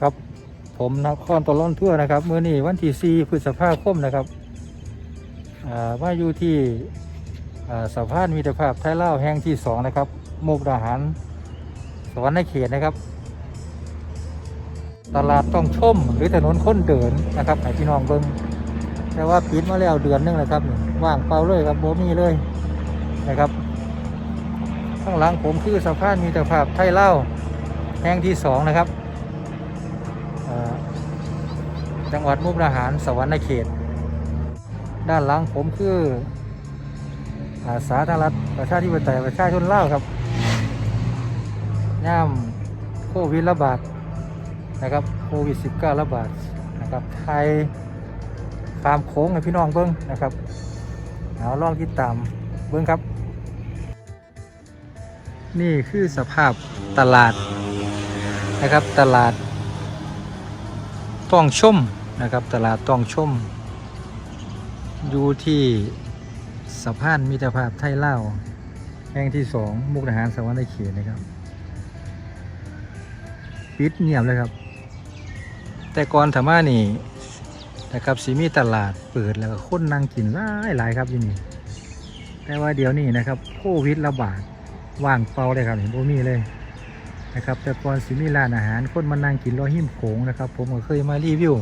ครับ ผมนครตลอนทั่วนะครับเมื่อนี้วันที่4พฤษภาคมนะครับอ่ามาอยู่ที่อ่าสะพานมิตรภาพไทยเล่าแห่งที่สองนะครับมุกดาหารสวรรค์ในเขตนะครับ ตลาดต้องชมหรือถนนคนเดินนะครับให้พี่น้องเบิ่งแต่ว่าปิดมาแล้วเดือนหนึงแล้วครับว่างเปล่าเลยครับโบมีเลยนะครับ ข้างหลังผมคือสะพานมิตรภาพไทยเล่าแห่งที่สองนะครับ จังหวัดมุกดาหารสวรรค์เขต ด้านหลังผมคืออาสาธารณรัฐประชาธิปไตยประชาชนลาครับย่ามโควิดระบาดนะครับโควิด -19 ระบาดนะครับไทยตามโค้งให้พี่น้องเบิ้งนะครับเอาลองติดตามเบิ้งครับ นี่คือสภาพตลาดนะครับตลาด ต้องชมนะครับ ตลาดต้องชม อยู่ที่สะพานมิตรภาพไทยเล่าแห่งที่สองมุกดาหารสวรรค์เขตนะครับ ปิดเงียบเลยครับ แต่ก่อนธรรมานี่นะครับสีมีตลาดเปิดแล้วก็คนนั่งกินหลายหลายๆครับที่นี่แต่ว่าเดี๋ยวนี้นะครับโควิดระบาดว่างเปล่าเลยครับเห็นบ่มีเลย นะครับแต่ก่อนสิมีร้านอาหารคนมานั่งกินรอหิมโขงนะครับ ผมก็เคยมารีวิว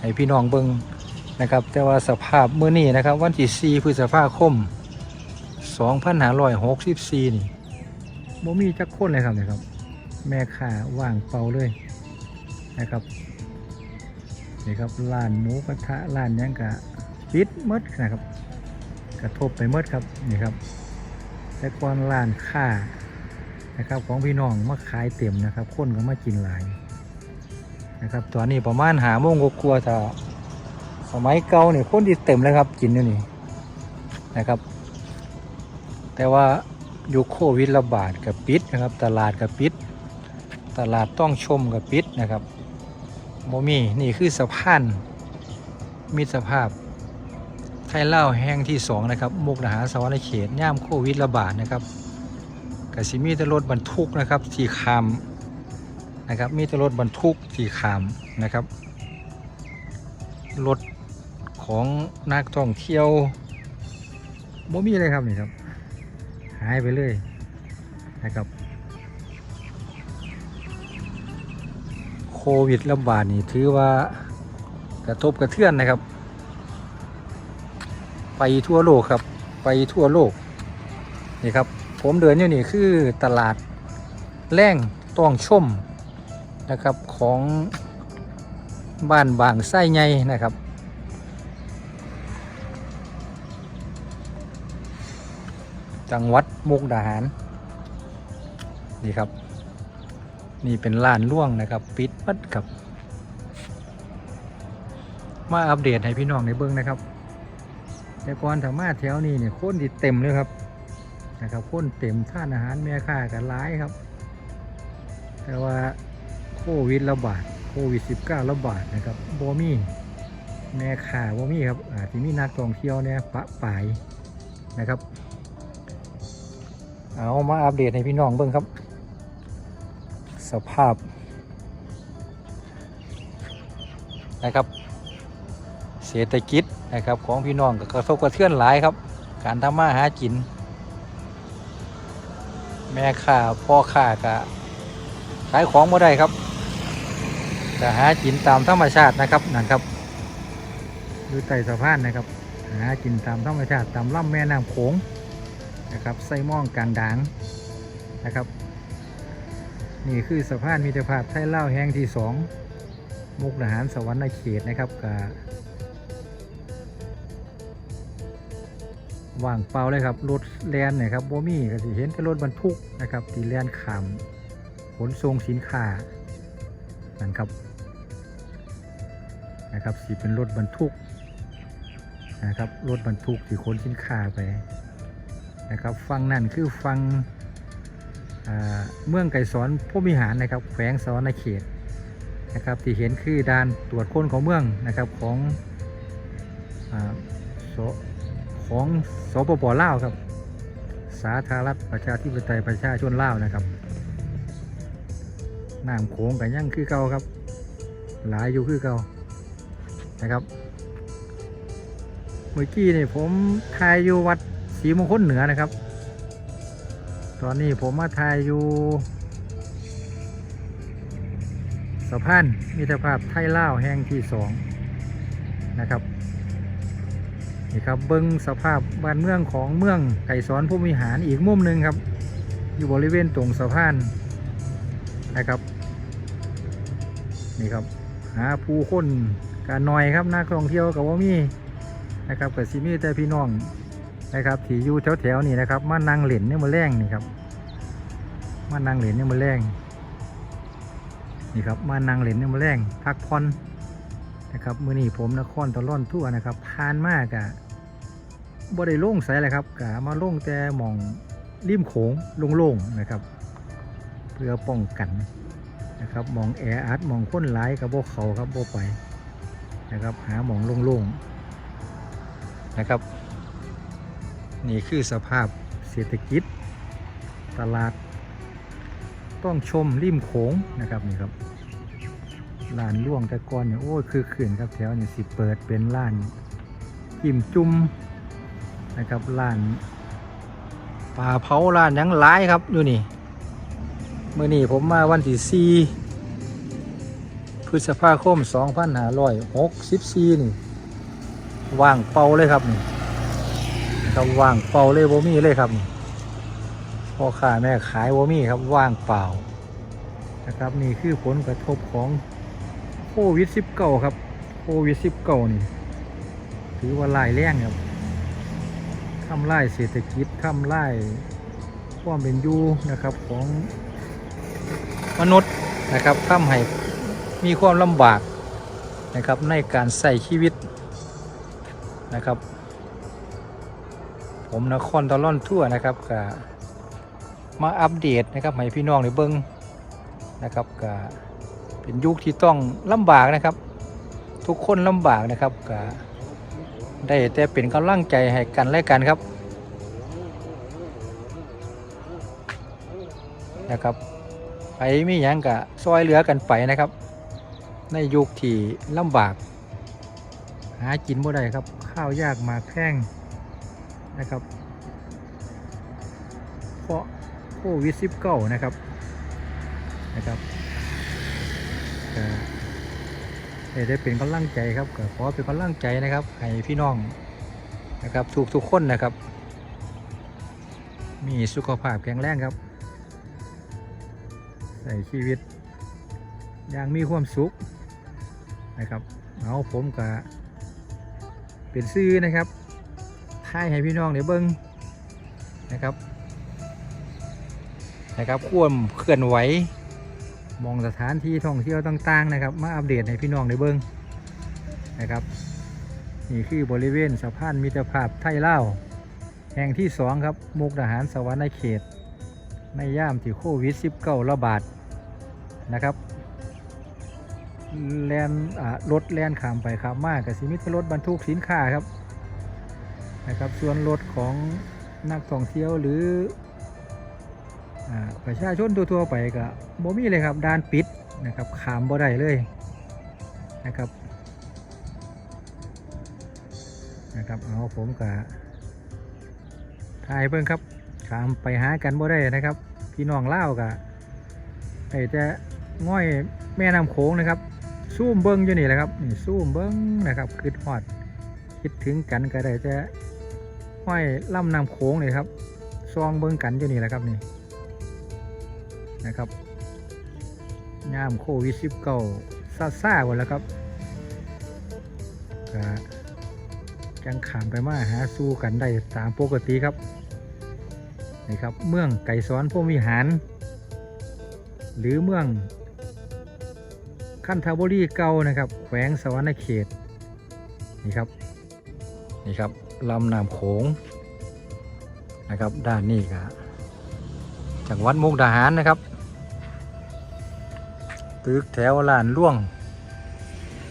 ให้พี่น้องเบิงนะครับแต่ว่าสภาพเมื่อนี้นะครับ วันที่4พฤษภาคม2564นี่บ่มีจักคนเลยครับนี่ครับ แม่ค้าว่างเปล่าเลยนะครับนี่ครับร้านหมูกระทะร้านยังกะปิดมดนะครับ กระทบไปมดครับนี่ครับแต่ก่อนร้านค้า นะครับ ของพี่น้องมาขายเต็มนะครับ คนก็มากินหลายนะครับตอนนี้ประมาณหาโมงกลัวาๆถ้าสมัยเก่าเนี่ยคนที่เต็มเลยครับ กินอยู่นี่นะครับ แต่ว่ายุคโควิดระบาดกับปิดนะครับ ตลาดกับปิด ตลาดต้องชมกับปิดนะครับโมมีนี่คือสะพานมิตรภาพไทยเล่าแห่งที่สองนะครับมุกดาหารสวรรค์เขตย่ามโควิดระบาดนะครับ กสิมีแต่รถบรรทุกนะครับที่ขามนะครับมีแต่รถบรรทุกที่ขามนะครับรถของนักท่องเที่ยวบ่มีเลยครับนี่ครับ หายไปเลยนะครับ โควิดระบาดนี่ถือว่ากระทบกระเทือนนะครับ ไปทั่วโลกครับ ไปทั่วโลกนี่ครับ ผมเดินอยู่นี่คือตลาดแร่งต้องชมนะครับของบ้านบางไส้ใหญ่นะครับ จังหวัดมุกดาหาร นี่ครับ นี่เป็นลานล่วงนะครับปิดมัดครับ มาอัปเดตให้พี่น้องในเบิ้องนะครับ แต่ก่อนถามาแถวนี้เนี่ยโคนที่เต็มเลยครับ นะครับคนเต็มท่านอาหารแม่ค้ากันร้ายครับ แต่ว่าโควิดระบาดโควิด -19 ระบาดนะครับโบมี่แม่ข่าโบมี่ครับอาจจะมีนักท่องเที่ยวเนี่ยปะปายนะครับ เอามาอัปเดตให้พี่น้องเบิ่งครับ สภาพนะครับเศรษฐกิจนะครับของพี่น้องก็กระทบกระเทือนหลายครับ การทำมาหากิน แม่ข่าพ่อข่ากะขายของบ่ได้ครับจะหากินตามธรรมชาตินะครับนั่นครับดูไต่สะพานนะครับ หากินตามธรรมชาติตามลำแม่น้ำโขงนะครับไส้ม่องกลางด่างนะครับ นี่คือสะพานมิตรภาพไทยเล่าแห่งที่สองมุกดาหารสวรรค์เขตนะครับกับ ว่างเปล่าเลยครับ รถแลนเนี่ยครับโบมี่ก็สิเห็นแต่รถบรรทุกนะครับที่แลนขามขนส่งสินค้านั่นครับนะครับสีเป็นรถบรรทุกนะครับรถบรรทุกที่ขนสินค้าไปนะครับฟังนั่นคือฟังเมืองไก่สอนพมิหารนะครับ แขวงสวรรเขตนะครับที่เห็นคือด่านตรวจค้นของเมืองนะครับของอ ของสปปลาวครับ สาธารณรัฐประชาธิปไตยประชาชนลาวนะครับน้ำโขงกันยังคือเก่าครับ หลายอยู่คือเก่านะครับ เมื่อกี้นี่ผมทายอยู่วัดศรีมงคลเหนือนะครับ ตอนนี้ผมมาทายอยู่สะพานมิตรภาพไทยลาวแห่งที่สองนะครับ นี่ครับเบิ้งสภาพบ้านเมืองของเมืองไก่สอนผู้มีหารอีกมุมหนึ่งครับ อยู่บริเวณตรงสะพานนะครับนี่ครับหาผู้คนการหน่อยครับนักท่องเที่ยวกับว่ามีนะครับกับซิมีแต่พี่น้องนะครับที่อยู่แถวๆนี่นะครับมานังเหรียญเนี่ยมาแรงนี่ครับมานังเหรียญเนี่ยมาแรงนี่ครับมานังเหรียญเนี่ยมาแรงพักผ่อน นะครับมื้อนี้ผมนครตะล่อนทั่วนะครับผ่านมากอะบ่ได้โล่งใสเลยครับกะมาโล่งแต่หมองริมโขงโล่งๆนะครับ เพื่อป้องกันนะครับมองแออัดมองค้นหลายกับโบเขาครับโบไปนะครับ หาหมองโล่งๆนะครับ นี่คือสภาพเศรษฐกิจ ตลาด ต้องชมริมโขงนะครับนี่ครับ ร้านล่วงแต่ก่อนเนี่ยโอ้ยคือขืนครับแถวเนี่ยสิเปิดเป็นร้านกิมจุ่มนะครับร้านปลาเผาร้านยังหลายครับอยู่นี่เมื่อนี้ผมมาวันที่4พฤษภาคม2564นี่ว่างเป่าเลยครับนี่ครับว่างเป่าเลยบ่มีเลยครับนี่พ่อค้าแม่ขายบ่มีครับว่างเปล่านะครับนี่คือผลกระทบของ โควิด19ครับ โควิด19นี่ถือว่าลายแรงครับทำลายเศรษฐกิจทำลายความเป็นอยู่นะครับของมนุษย์นะครับทำให้มีความลำบากนะครับในการใส่ชีวิตนะครับ ผมนครตะล่อนทั่วนะครับก็มาอัปเดตนะครับให้พี่น้องได้เบิ้งนะครับก็ เป็นยุคที่ต้องลำบากนะครับ ทุกคนลำบากนะครับก็ได้แต่เป็นกำลังใจให้กันและกันครับนะครับไปมีหยังกะซอยเหลือกันไปนะครับ ในยุคที่ลำบาก หากินบ่ได้ครับ ข้าวยากมาแพงนะครับเพราะโควิด19นะครับนะครับ ได้ได้เป็นกำลังใจครับก็ขอเป็นกำลังใจนะครับ ให้พี่น้องนะครับทุกทุกๆคนนะครับ มีสุขภาพแข็งแรงครับใส่ชีวิตอย่างมีความสุขนะครับเอาผมกะเป็นซื้อนะครับท่ายให้พี่น้องเดี๋ยวเบิ้งนะครับนะครับควมเคลื่อนไหว มองสถานที่ท่องเที่ยวต่างๆนะครับ มาอัปเดตให้พี่น้องได้เบิ้งนะครับนี่คือบริเวณสะพานมิตรภาพไทยเล่าแห่งที่สองครับมุกดาหารสวรรค์เขต ในย่ามที่โควิด -19 ระบาดนะครับแลนรถแลนขามไปขามมากกับสิมิตรถบรรทุกสินค้าครับนะครับส่วนรถของนักท่องเที่ยวหรือ ประชาชนทั่วๆไปก็บ่มีเลยครับด้านปิดนะครับขามบ่ได้เลยนะครับนะครับเอาผมกับถ่ายเพิ่งครับขามไปหากันบ่ได้นะครับ พี่น้องเล่าวกะไอ้จะง่อยแม่น้ำโขงนะครับซูมเบิ้งอยู่นี่แหละครับนี่ซูมเบิ้งนะครับคิดฮอดคิดถึงกันก็ได้จะห้อยล่ำน้ำโขงเลยครับซองเบิ้งกันอยู่นี่แหละครับนี่ นะครับยามโควิดสิบเก้าซาซาหมดแล้วครับก็จังขามไปมาหาสู้กันได้ตามปกติครับนี่ครับ เมืองไก่ซ้อนพวกมีหาร หรือเมืองคันทาบุรีเก่านะครับ แขวงสวรรณเขตนี่ครับนี่ครับลำน้ำโขงนะครับ ด้านนี้ครับจังหวัดมุกดาหารนะครับ ตึกแถวลานล่วง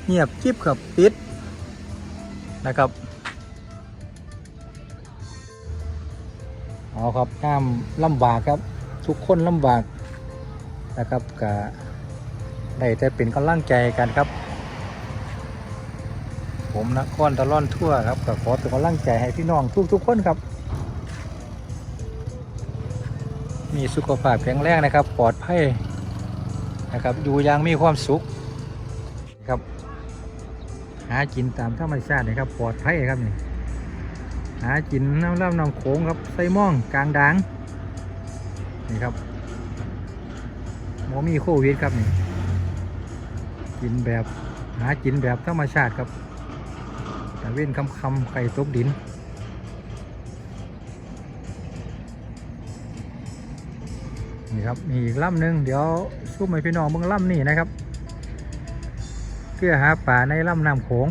เงียบจิบครับปิดนะครับเอครับน้ำลำบากครับ ทุกคนลำบากนะครับก็ได้แต่เป็นกำลังใจกันครับ ผมนครตะล่อนทั่วครับก็ขอเป็นกำลังใจให้พี่น้องทุกๆคนครับ มีสุขภาพแข็งแรงนะครับ ปลอดภัย นะครับอยู่อยังมีความสุขครับหากินตามธรรมชาตินะครับปลอดภัยครับนี่หากินน้ำล่ำน้ำโขงครับใส่หม่องกลางด่างนี่ครับหมอมีโควิดครับนี่กินแบบหากินแบบธรรมชาติครับแต่เว้นคำคำไข่ตกดิน นี่ครับมีอีกลำหนึ่งเดี๋ยวสู้ให้พี่น้องเบิ่งลำนี่นะครับเพื่อหาป่าในลำน้ำโขง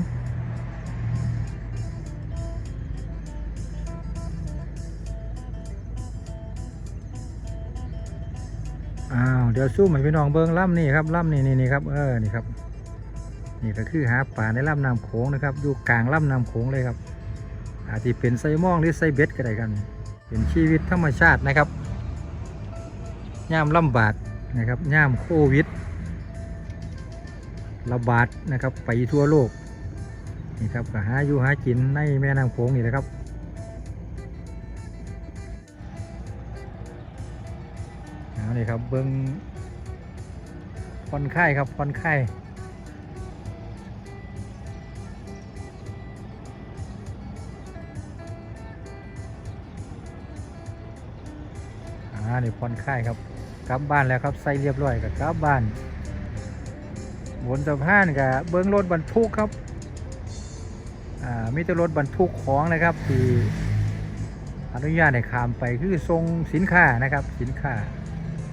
อ้าวเดี๋ยวสู้ให้พี่น้องเบิ่งลำนี่ครับลำนี่นี่นี่ครับเออนี่ครับนี่ก็คือหาป่าในลำน้ำโขงนะครับอยู่กลางลำน้ำโขงเลยครับอาจจะเป็นไซมองหรือไซเบ็ดก็ได้กัน เป็นชีวิตธรรมชาตินะครับ ย่ามลำบากนะครับย่ามโควิดระบาดนะครับไปทั่วโลกนี่ครับก็หาอยู่หากินในแม่น้ำโขงนี่แหละครับเอานี่ครับเบิ้งผ่อนคลายครับผ่อนคลายอ่านี่ผ่อนคลายครับ กลับบ้านแล้วครับใส่เรียบร้อยกับกลับบ้านบนสะพานกับเบิ้องรถบรรทุกครับอ่ามีแต่รถบรรทุกของนะครับที่อนุญาตให้ข้ามไปคือทรงสินค้านะครับสินค้า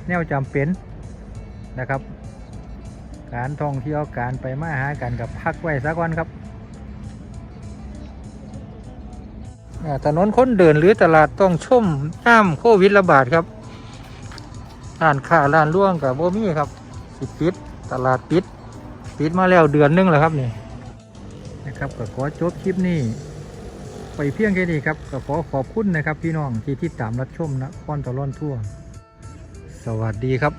แนวจำเป็นนะครับ การท่องเที่ยวการไปมาหากันกับพักไว้สักวันครับอ่าถนนคนเดินหรือตลาดต้องชุ่มย่ามโควิดระบาดครับ ร้านค้าร้านร่วงกับโบมี่ครับสิปิดตลาดปิด ปิดมาแล้วเดือนหนึงแล้วครับนี่นะครับก็ขอจบคลิปนี้ไปเพียงแค่นี้ครับก็ขอขอบคุณนะครับพี่น้องที่ที่ตามรับชมนะก้อนตะล่อนทั่ว สวัสดีครับ